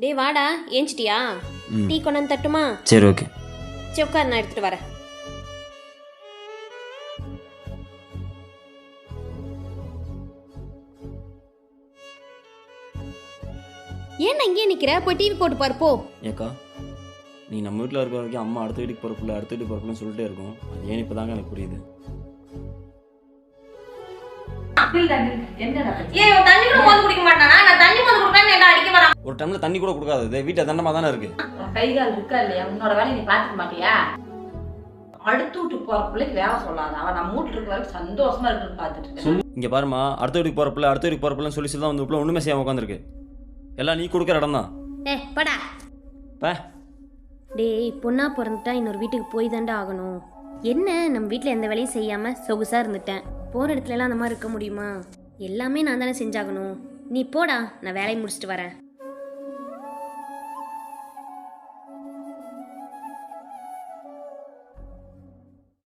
டேய் வாடா ஏஞ்சிட்டியா? டீ கொண்டு வந்து தட்டுமா? சரி ஓகே. சரி உட்கார் நான் எடுத்துட்டு வரேன். ஏன் இங்கேயே நிக்கிற? போய் டிவி போட்டு பாரு போ. ஏக்கா நீ நம்ம வீட்டில் இருக்கிற வரைக்கும் அம்மா அடுத்த வீட்டுக்கு போகிறப்பில்ல அடுத்த வீட்டுக்கு போகிறப்பில்ல சொல்லிட்டே இருக்கும். அது ஏன் இப்போ தாங்க எனக்கு புரியுது? என்னடா? தண்ணி கூட மோந்து குடிக்க மாட்டானா நான் தண்ணி மோந்து குடுக்கறேன்னு என்ன அடிக்க வரான் ஒரு டைமில் தண்ணி கூட கொடுக்காது. இது வீட்டில் தண்டமாக தானே இருக்குது கை கால் இருக்கா இல்லையா? உன்னோட வேலையை நீ பாத்துக்க மாட்டியா? அடுத்து வீட்டுக்கு போற பிள்ளைக்கு வேலை சொல்லாத. அவன் நம்ம வீட்டுல இருக்க வரைக்கும் சந்தோஷமா இருக்கேன். சொல்லி. இங்கே பாருமா அடுத்த வீட்டுக்கு போகிறப்பில்ல அடுத்த வீட்டுக்கு போகிறப்பில்லன்னு சொல்லி சொல்லி தான் வந்து இப்பலாம் ஒன்றுமே செய்யாமல் உட்காந்துருக்கு எல்லாம் நீ கொடுக்குற இடம் தான். ஏ படா. பே. டேய் பொண்ணா பிறந்துட்டா இன்னொரு வீட்டுக்கு போய் தாண்டா ஆகணும். என்ன நம்ம வீட்டில் எந்த வேலையும் செய்யாம சொகுசா இருந்துட்டேன். போற இடத்துல எல்லாம் அந்த மாதிரி இருக்க முடியுமா? எல்லாமே நான் தானே செஞ்சாகணும். நீ போடா நான் வேலையை முடிச்சுட்டு வரேன்.